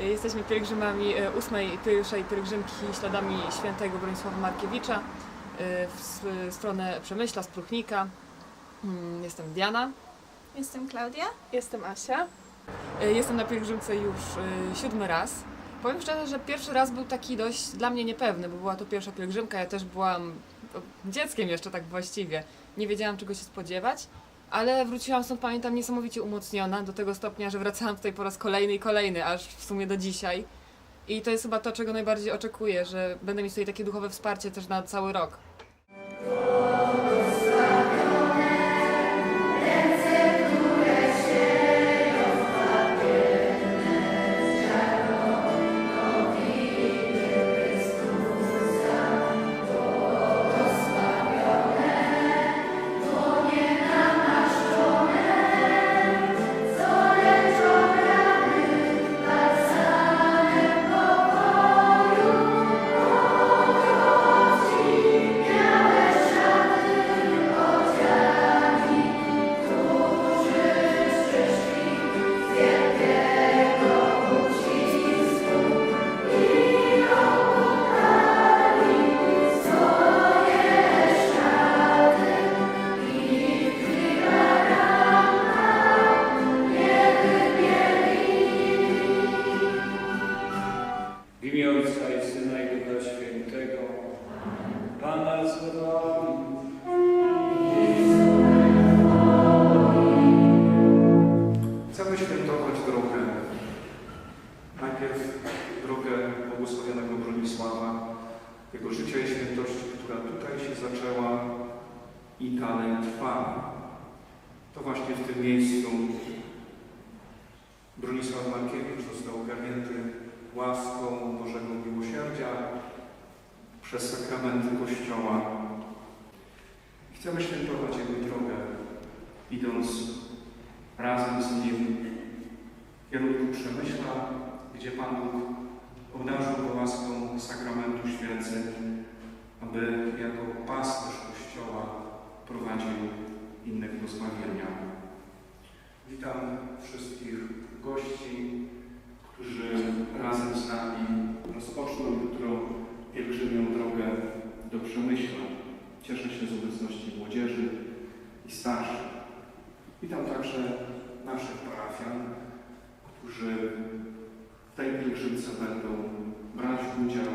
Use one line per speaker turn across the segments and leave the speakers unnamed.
Y, Jesteśmy pielgrzymami y, ósmej, pierwszej pielgrzymki śladami świętego Bronisława Markiewicza y, w stronę Przemyśla, Spruchnika. Mm, Jestem Diana.
Jestem Klaudia.
Jestem Asia.
Jestem na pielgrzymce już siódmy raz. Powiem szczerze, że pierwszy raz był taki dość dla mnie niepewny, bo była to pierwsza pielgrzymka. Ja też byłam dzieckiem jeszcze tak właściwie. Nie wiedziałam czego się spodziewać, ale wróciłam stąd, pamiętam, niesamowicie umocniona do tego stopnia, że wracałam tutaj po raz kolejny i kolejny, aż w sumie do dzisiaj. I to jest chyba to, czego najbardziej oczekuję, że będę mieć tutaj takie duchowe wsparcie też na cały rok.
Jego życia i świętości, która tutaj się zaczęła i dalej trwa. To właśnie w tym miejscu Bronisław Markiewicz został ogarnięty łaską Bożego Miłosierdzia przez sakramenty Kościoła. Chcemy świętować jego drogę, idąc razem z Nim w kierunku Przemyśla, gdzie Pan Bóg obdarzył go łaską sakramentu święceń, aby jako pasterz Kościoła prowadził innych do zbawienia. Witam wszystkich gości, którzy razem z nami rozpoczną jutro pielgrzymią drogę do Przemyśla. Cieszę się z obecności młodzieży i starszych. Witam także naszych parafian, którzy pielgrzymce będą brać udział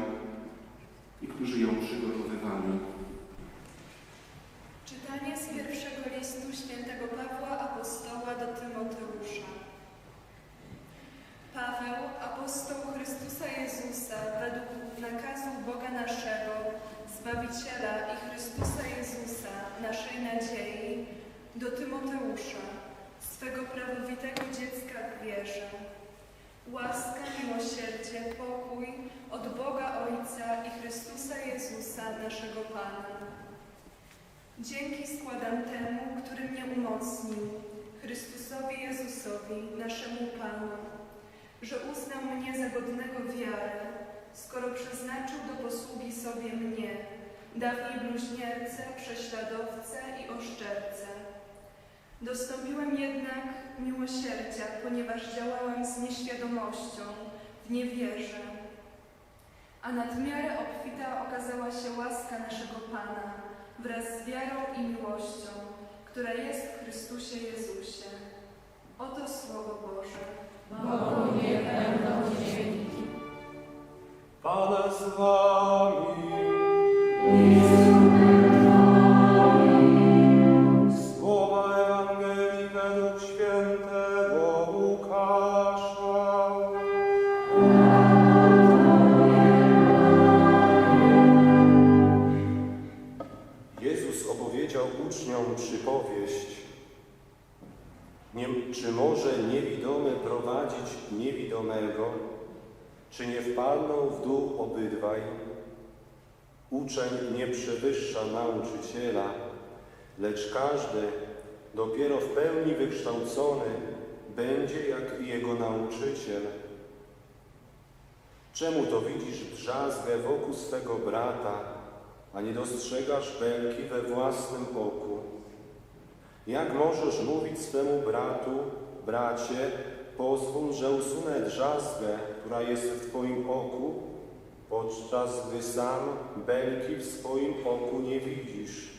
i którzy ją przygotowywali.
Czytanie z pierwszego listu świętego Pawła Apostoła do Tymoteusza. Paweł, apostoł Chrystusa Jezusa, według nakazu Boga naszego, Zbawiciela i Chrystusa Jezusa, naszej nadziei, do Tymoteusza, swego prawowitego dziecka w wierze. Łaska, miłosierdzie, pokój od Boga Ojca i Chrystusa Jezusa, naszego Pana. Dzięki składam temu, który mnie umocnił, Chrystusowi Jezusowi, naszemu Panu, że uznał mnie za godnego wiary, skoro przeznaczył do posługi sobie mnie, dawniej bluźniercę, prześladowcę i oszczercę. Dostąpiłem jednak miłosierdzia, ponieważ działałem z nieświadomością, w niewierze. A nad miarę obfita okazała się łaska naszego Pana, wraz z wiarą i miłością, która jest w Chrystusie Jezusie. Oto Słowo Boże.
Pana z wami. Słowa może niewidomy prowadzić niewidomego? Czy nie wpadną w dół obydwaj? Uczeń nie przewyższa nauczyciela, lecz każdy, dopiero w pełni wykształcony, będzie jak jego nauczyciel. Czemu to widzisz drzazgę wokół swego brata, a nie dostrzegasz belki we własnym oku? Jak możesz mówić swemu bratu, bracie, pozwól, że usunę drzazgę, która jest w Twoim oku, podczas gdy sam belki w swoim oku nie widzisz.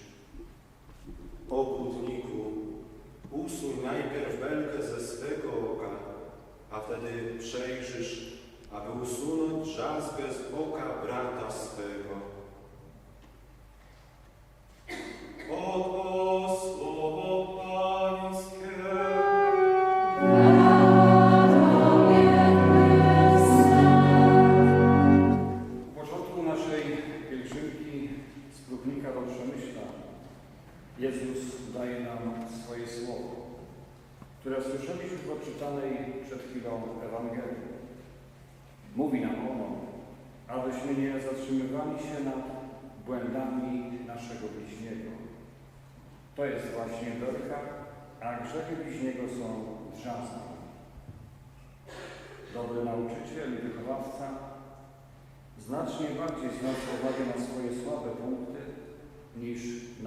Obudniku, usuń najpierw belkę ze swego oka, a wtedy przejrzysz, aby usunąć drzazgę z oka brata swego. Słowo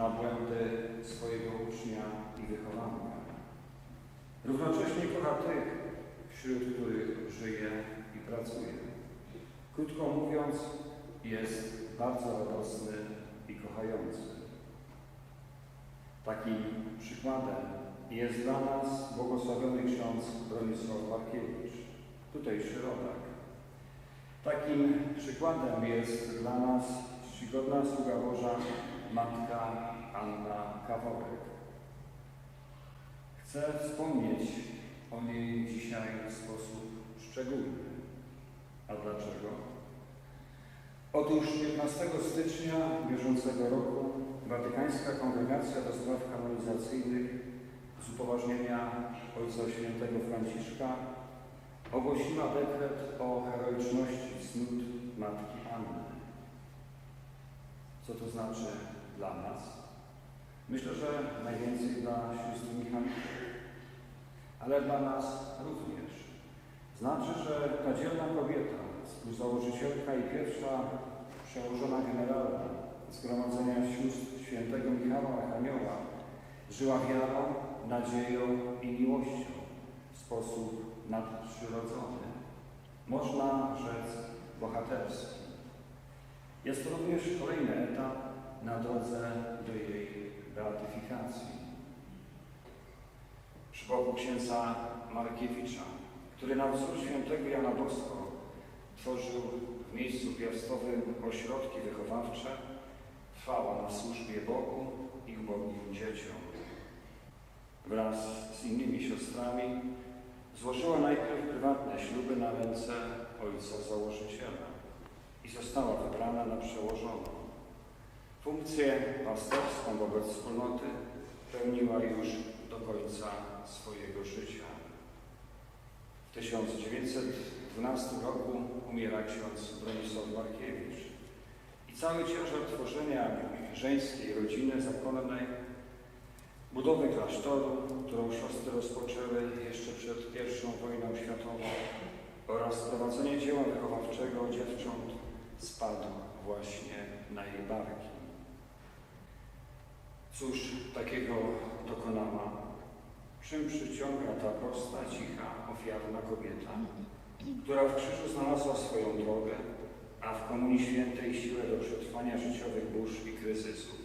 na błędy swojego ucznia i wychowanka. Równocześnie kocha tych, wśród których żyje i pracuje. Krótko mówiąc, jest bardzo radosny i kochający. Takim przykładem jest dla nas błogosławiony ksiądz Bronisław Barkiewicz, tutejszy rodak. Takim przykładem jest dla nas czcigodna sługa Boża matka Anna Kaworek. Chcę wspomnieć o niej dzisiaj w sposób szczególny. A dlaczego? Otóż 15 stycznia bieżącego roku Watykańska Kongregacja do Spraw Kanonizacyjnych z upoważnienia Ojca Świętego Franciszka ogłosiła dekret o heroiczności cnót Matki Anny. Co to znaczy dla nas? Myślę, że najwięcej dla sióstr Michalików, ale dla nas również. Znaczy, że ta dzielna kobieta, współzałożycielka i pierwsza przełożona generalna Zgromadzenia Sióstr Świętego Michała Archanioła żyła wiarą, nadzieją i miłością w sposób nadprzyrodzony. Można rzec bohaterski. Jest to również kolejny etap na drodze do jej beatyfikacji. Przy boku księdza Markiewicza, który na wzór świętego Jana Bosko tworzył w miejscu piastowym ośrodki wychowawcze, trwała na służbie Bogu i ubogim dzieciom. Wraz z innymi siostrami złożyła najpierw prywatne śluby na ręce ojca założyciela i została wybrana na przełożoną. Funkcję pasterską wobec wspólnoty pełniła już do końca swojego życia. W 1912 roku umiera ksiądz Bronisław Markiewicz i cały ciężar tworzenia żeńskiej rodziny zakonnej, budowy klasztoru, którą siostry rozpoczęły jeszcze przed I wojną światową oraz prowadzenie dzieła wychowawczego dziewcząt spadł właśnie na jej barki. Cóż takiego dokonała? Czym przyciąga ta prosta, cicha, ofiarna kobieta, która w krzyżu znalazła swoją drogę, a w Komunii Świętej siłę do przetrwania życiowych burz i kryzysów?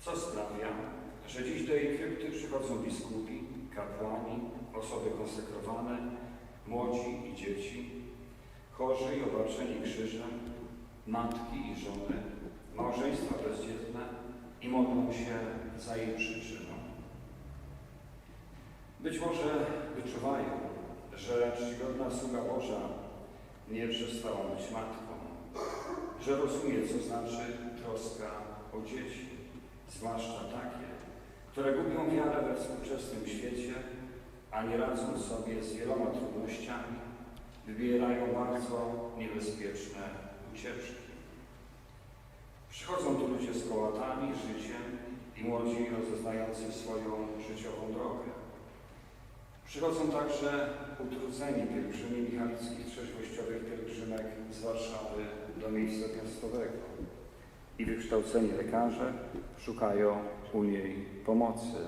Co sprawia, że dziś do jej krypty przychodzą biskupi, kapłani, osoby konsekrowane, młodzi i dzieci, chorzy i obarczeni krzyżem, matki i żony, małżeństwa bezdzietne i modlą się za jej przyczyną. Być może wyczuwają, że czcigodna sługa Boża nie przestała być matką, że rozumie, co znaczy troska o dzieci, zwłaszcza takie, które gubią wiarę we współczesnym świecie, a nie radzą sobie z wieloma trudnościami, wybierają bardzo niebezpieczne ucieczki. Przychodzą tu ludzie z kołatami, życiem młodzi rozeznający swoją życiową drogę. Przychodzą także utrudzeni pielgrzymi michalickich trzeźwościowych pielgrzymek z Warszawy do miejsca piastowego i wykształceni lekarze szukają u niej pomocy.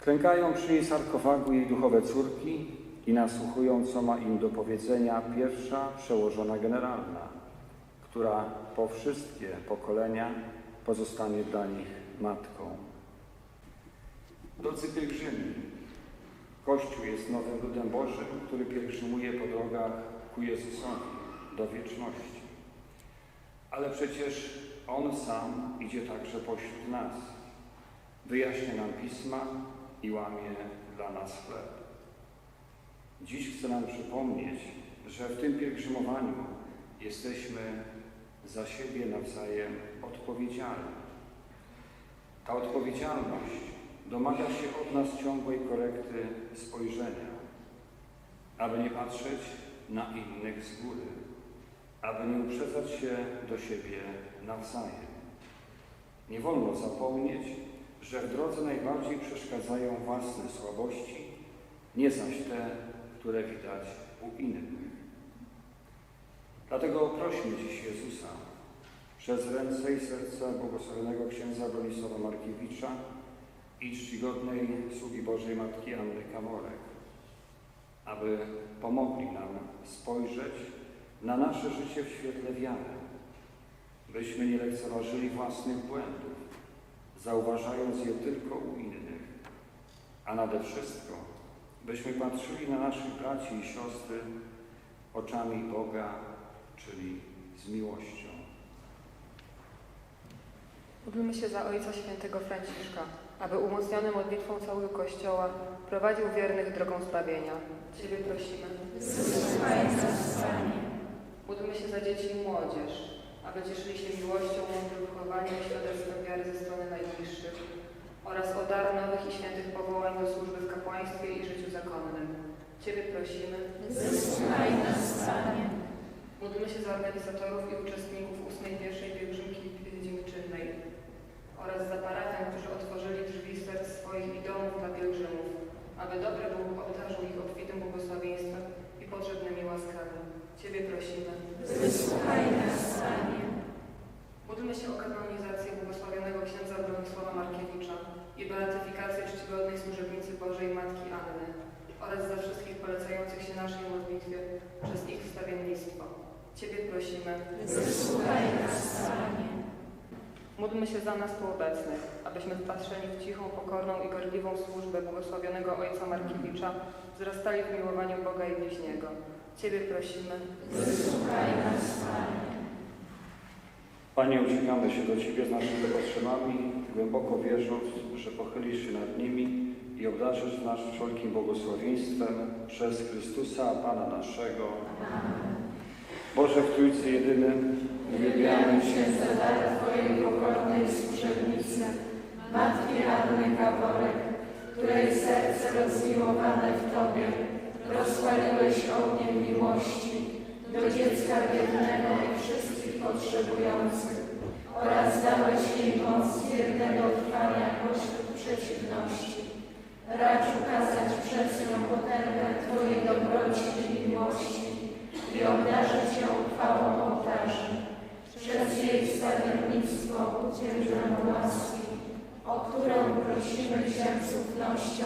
Klękają przy jej sarkofagu jej duchowe córki i nasłuchują, co ma im do powiedzenia pierwsza przełożona generalna, która po wszystkie pokolenia pozostanie dla nich matką. Drodzy pielgrzymi, Kościół jest nowym ludem Bożym, który pielgrzymuje po drogach ku Jezusowi do wieczności. Ale przecież On sam idzie także pośród nas. Wyjaśnia nam pisma i łamie dla nas chleb. Dziś chcę nam przypomnieć, że w tym pielgrzymowaniu jesteśmy za siebie nawzajem odpowiedzialni. Ta odpowiedzialność domaga się od nas ciągłej korekty spojrzenia, aby nie patrzeć na innych z góry, aby nie uprzedzać się do siebie nawzajem. Nie wolno zapomnieć, że w drodze najbardziej przeszkadzają własne słabości, nie zaś te, które widać u innych. Dlatego prośmy dziś Jezusa przez ręce i serca błogosławionego księdza Bronisława Markiewicza i czcigodnej sługi Bożej Matki Anny Kamorek, aby pomogli nam spojrzeć na nasze życie w świetle wiary, byśmy nie lekceważyli własnych błędów, zauważając je tylko u innych, a nade wszystko, byśmy patrzyli na naszych braci i siostry oczami Boga, czyli z miłością.
Módlmy się za Ojca Świętego Franciszka, aby umocniony modlitwą całego Kościoła prowadził wiernych drogą zbawienia. Ciebie prosimy. Módlmy się za dzieci i młodzież, aby cieszyli się miłością, mądrym wychowaniem i świadectwem wiary ze strony najbliższych oraz o dar nowych i świętych powołań do służby w kapłaństwie i życiu zakonnym. Ciebie prosimy. Módlmy się za organizatorów i uczestników ósmej pierwszej pielgrzymki dzienniczynnej oraz za parafian, którzy otworzyli drzwi serc swoich i domów dla pielgrzymów, aby dobry Bóg obdarzył ich obfitym błogosławieństwem i potrzebnymi łaskami. Ciebie prosimy. Módlmy się o kanonizację błogosławionego księdza Bronisława Markiewicza i beatyfikację czcigodnej służebnicy Bożej Matki Anny oraz za wszystkich polecających się naszej modlitwie przez ich wstawiennictwo. Ciebie prosimy. Módlmy się za nas tu obecnych, abyśmy wpatrzeni w cichą, pokorną i gorliwą służbę błogosławionego Ojca Markiewicza wzrastali w miłowaniu Boga i bliźniego. Ciebie prosimy.
Panie, uciekamy się do Ciebie z naszymi potrzebami, głęboko wierząc, że pochylisz się nad nimi i obdarzysz nas wszelkim błogosławieństwem przez Chrystusa, Pana naszego. Boże w Trójcy Jedynym,
Uwielbiamy Cię za dar Twojej pokornej służebnicy, Matki Anny Gaworek, której serce rozmiłowane w Tobie rozpaliłeś ogniem miłości do dziecka biednego i wszystkich potrzebujących oraz dałeś jej moc wiernego trwania pośród przeciwności. Racz ukazać przez nią potęgę Twojej dobroci i miłości i obdarzyć ją chwałą ołtarzy przez jej stawiennictwo udziel nam łaski, o którą prosimy Cię z ufnością,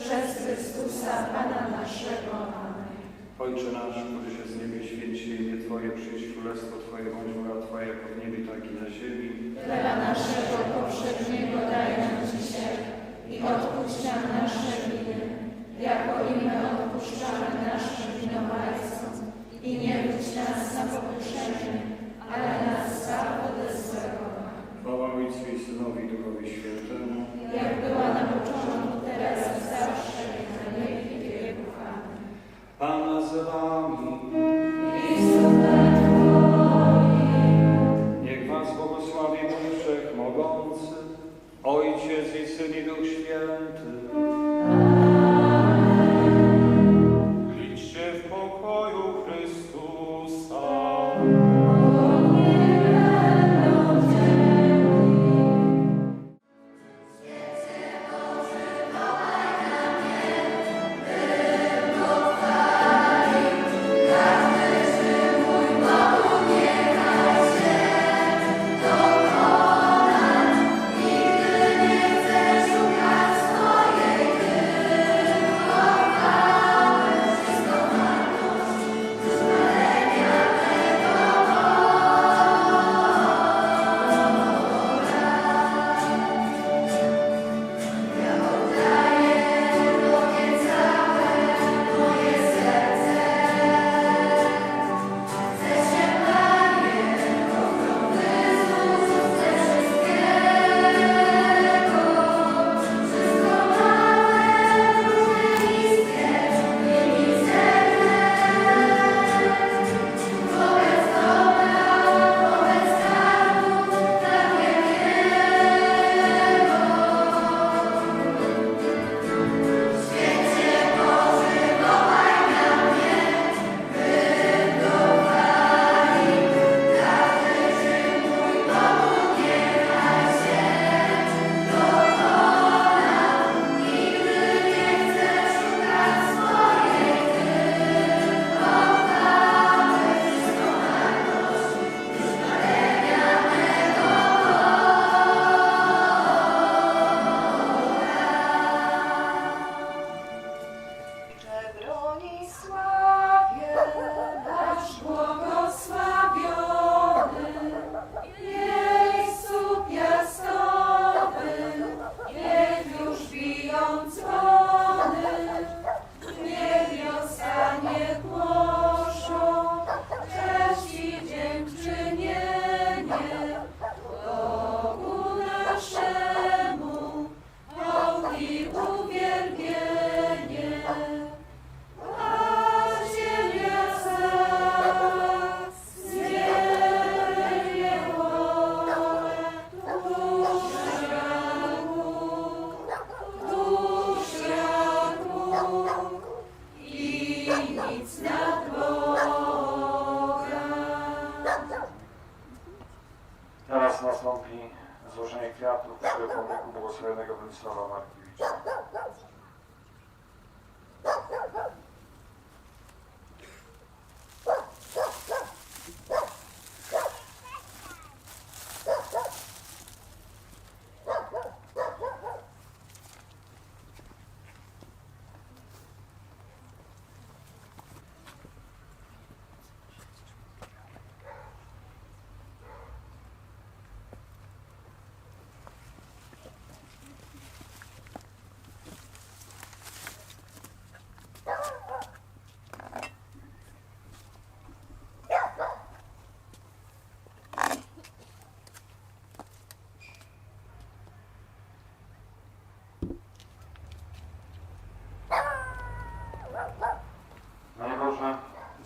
przez Chrystusa Pana naszego. Amen.
Ojcze nasz, któryś jest w niebie, święć się imię Twoje, przyjdź królestwo Twoje, bądź wola Twoja, jako w niebie, tak i na ziemi.
Chleba naszego powszedniego daj nam dzisiaj i odpuść nam nasze winy, jako i my odpuszczamy naszym winowajcom. I nie wódź nas na pokuszenie, ale nas zbaw ode złego.
Chwała Ojcu i Synowi Duchowi Świętemu.
jak była na początku, teraz i zawsze, na wieki wieków.
Pan z Wami. Niech Was błogosławi Bóg Wszechmogący, Ojciec i Syn i Duch Święty.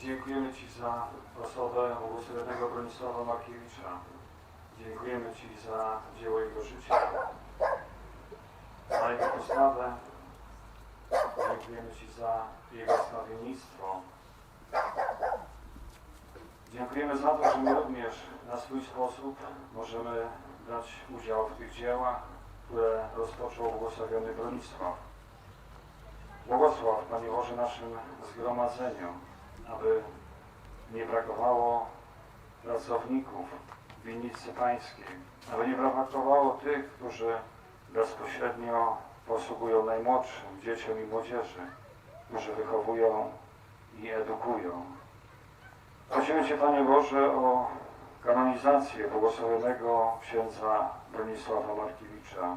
Dziękujemy Ci za osobę błogosławionego Bronisława Markiewicza. Dziękujemy Ci za dzieło jego życia, za jego postawę. Dziękujemy Ci za jego stawiennictwo. Dziękujemy za to, że my również na swój sposób możemy brać udział w tych dziełach, które rozpoczął błogosławiony Bronisław. Błogosław, Panie Boże, naszym zgromadzeniu, aby nie brakowało pracowników winnicy Pańskiej, aby nie brakowało tych, którzy bezpośrednio posługują najmłodszym, dzieciom i młodzieży, którzy wychowują i edukują. Prosimy Cię, Panie Boże, o kanonizację błogosławionego księdza Bronisława Markiewicza.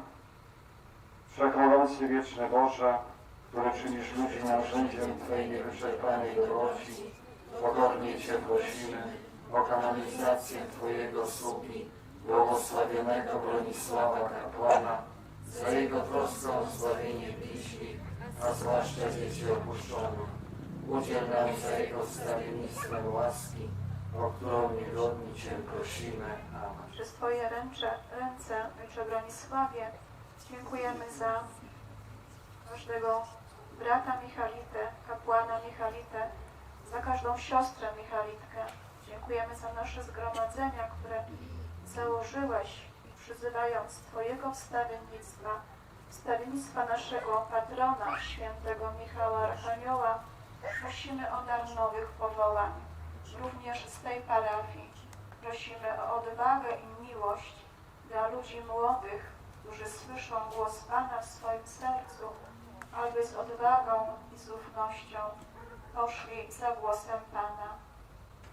Wszechmogący wieczny Boże, który czynisz ludzi narzędziem Twojej niewyczerpanej dobroci, pokornie Cię prosimy o kanonizację Twojego sługi, błogosławionego Bronisława Kapłana, za jego troskę o zbawienie bliźnich, a zwłaszcza dzieci opuszczonych. Udziel nam za jego wstawiennictwem łaski, o którą niegodni Cię prosimy. Amen.
Przez Twoje ręce, ręce Ojcze Bronisławie, dziękujemy za każdego brata Michalitę, kapłana Michalitę, za każdą siostrę Michalitkę. Dziękujemy za nasze zgromadzenia, które założyłeś, przyzywając Twojego wstawiennictwa, wstawiennictwa naszego patrona, świętego Michała Archanioła. Prosimy o dar nowych powołań, również z tej parafii. Prosimy o odwagę i miłość dla ludzi młodych, którzy słyszą głos Pana w swoim sercu, aby z odwagą i z ufnością poszli za głosem Pana.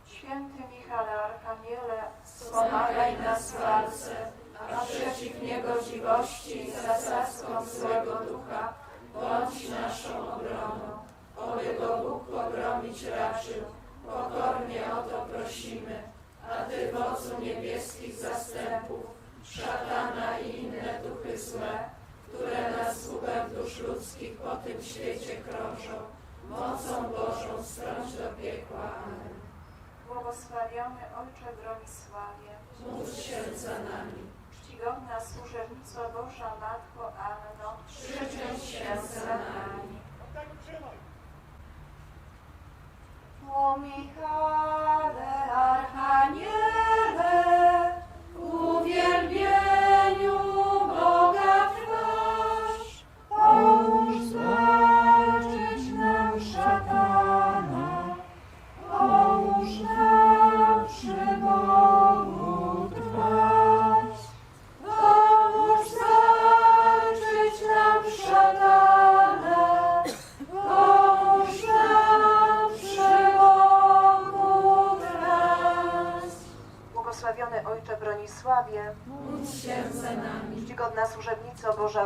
Święty Michale Arkaniele,
Wspomagaj nas w walce, a przeciw niegodziwości i zasadzkom złego ducha bądź naszą obroną. Oby go Bóg pogromić raczył, pokornie o to prosimy. A Ty, wodzu niebieskich zastępów, szatana i inne duchy złe, które na słupem dusz ludzkich po tym świecie krążą, mocą Bożą strąć do piekła. Amen.
błogosławiony Ojcze Bronisławie,
Módl się za nami.
czcigodna służebnictwo Boża Matko Anno,
Przyczyń się za nami.
O Michale Archaniele,
Uwielbieniu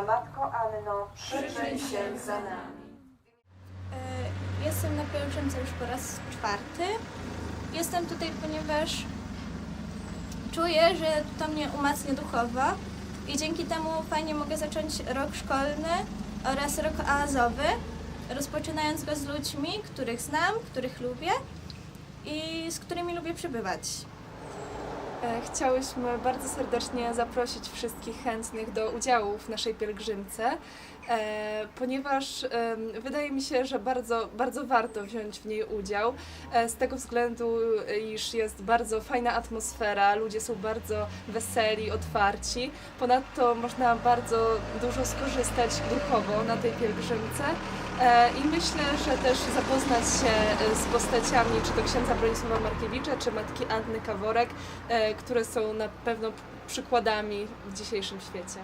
Matko Anno,
przyczyń się za nami.
E, Jestem na pielgrzymce już po raz czwarty. Jestem tutaj, ponieważ czuję, że to mnie umacnia duchowo i dzięki temu fajnie mogę zacząć rok szkolny oraz rok oazowy, rozpoczynając go z ludźmi, których znam, których lubię i z którymi lubię przebywać.
E, Chciałyśmy bardzo serdecznie zaprosić wszystkich chętnych do udziału w naszej pielgrzymce, e, ponieważ wydaje mi się, że bardzo, bardzo warto wziąć w niej udział. e, Z tego względu, iż jest bardzo fajna atmosfera, ludzie są bardzo weseli, otwarci. Ponadto można bardzo dużo skorzystać duchowo na tej pielgrzymce. E, I myślę, że też zapoznać się e, z postaciami, czy to księdza Bronisława Markiewicza, czy matki Anny Kaworek, e, które są na pewno przykładami w dzisiejszym świecie.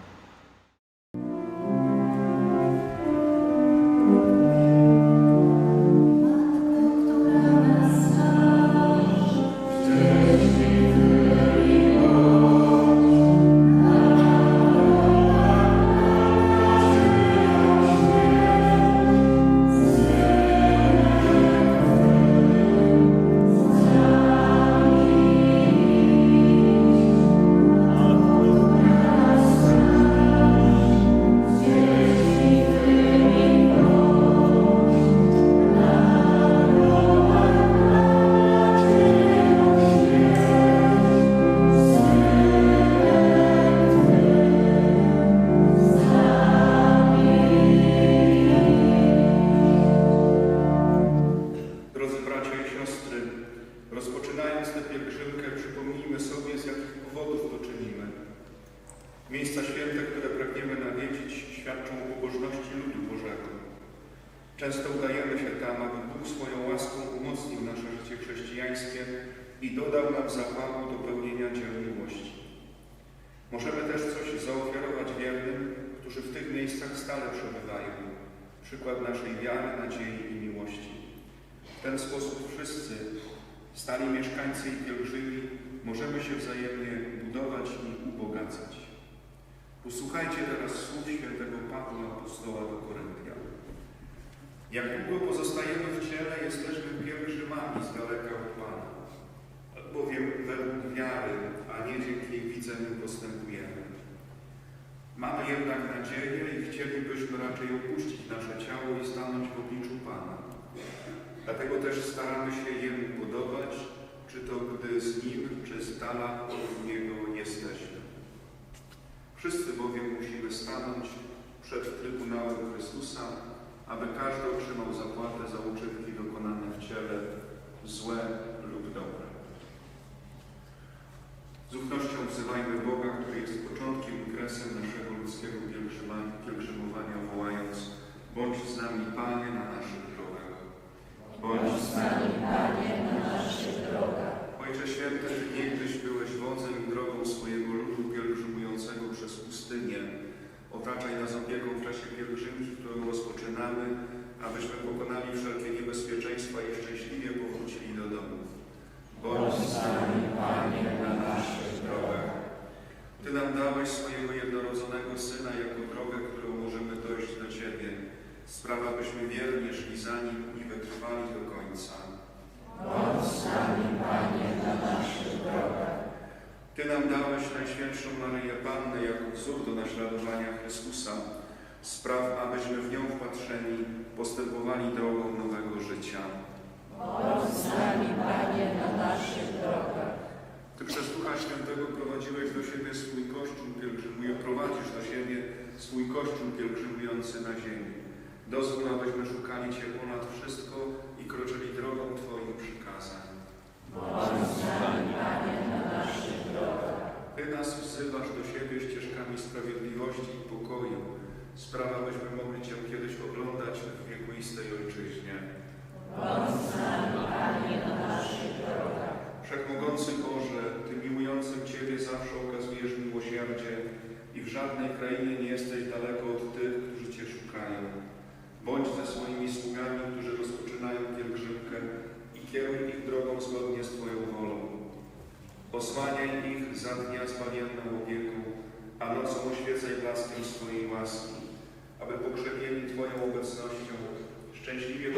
W ten sposób wszyscy, stali mieszkańcy i pielgrzymi, możemy się wzajemnie budować i ubogacać. Usłuchajcie teraz słów świętego Pawła, apostoła do Koryntian. Jak długo pozostajemy w ciele, jesteśmy pielgrzymami z daleka od Pana. Bowiem według wiary, a nie dzięki widzeniu postępujemy. Mamy jednak nadzieję i chcielibyśmy raczej opuścić nasze ciało i stanąć w obliczu Pana. Dlatego też staramy się Jemu podobać, czy to gdy z Nim, czy z dala od Niego jesteśmy. Wszyscy bowiem musimy stanąć przed Trybunałem Chrystusa, aby każdy otrzymał zapłatę za uczynki dokonane w ciele, złe lub dobre. Z ufnością wzywajmy Boga, który jest początkiem i kresem naszego ludzkiego pielgrzyma- pielgrzymowania, wołając Bądź z nami, Panie, na naszych drogach. Bądź z nami, Panie, na naszych drogach. Ojcze Święty, Ty niegdyś byłeś wodzem i drogą swojego ludu pielgrzymującego przez pustynię. Otaczaj nas opieką w czasie pielgrzymki, którą rozpoczynamy, abyśmy pokonali wszelkie niebezpieczeństwa i szczęśliwie powrócili do domu. Bądź z nami, Panie, na naszych drogach. Ty nam dałeś swojego jednorodzonego Syna jako drogę, którą możemy dojść do Ciebie. Sprawa, byśmy wiernie szli za Nim i wytrwali do końca. Bądź z nami, Panie, na naszych drogach. Ty nam dałeś Najświętszą Maryję Pannę jako wzór do naśladowania Chrystusa. Spraw, abyśmy w nią wpatrzeni postępowali drogą nowego życia. Ty przez Ducha Świętego prowadziłeś do siebie swój Kościół pielgrzymujący, prowadzisz do siebie swój Kościół pielgrzymujący na ziemi. Dozwól, abyśmy szukali Cię ponad wszystko i kroczyli drogą Twoich przykazań. Ty nas wzywasz do siebie ścieżkami sprawiedliwości i pokoju. Sprawa, byśmy mogli Cię kiedyś oglądać w wiekuistej Ojczyźnie. Wszechmogący Boże, Ty miłującym Ciebie zawsze okazujesz miłosierdzie i w żadnej krainie nie jesteś daleko od tych, którzy Cię szukają. Bądź ze swoimi sługami, którzy rozpoczynają pielgrzymkę i kieruj ich drogą zgodnie z Twoją wolą. Osłaniaj ich za dnia zbawienną opieką, a nocą oświecaj blaskiem swojej łaski, aby pokrzepieni Twoją obecnością szczęśliwie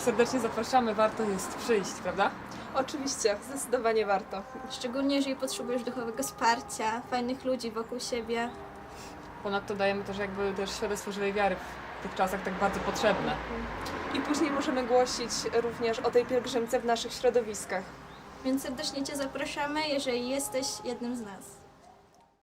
serdecznie zapraszamy, warto jest przyjść, prawda?
Oczywiście, zdecydowanie warto.
Szczególnie jeżeli potrzebujesz duchowego wsparcia, fajnych ludzi wokół siebie.
Ponadto dajemy też jakby też świadectwo żywej wiary w tych czasach tak bardzo potrzebne.
I później możemy głosić również o tej pielgrzymce w naszych środowiskach.
Więc serdecznie Cię zapraszamy, jeżeli jesteś jednym z nas.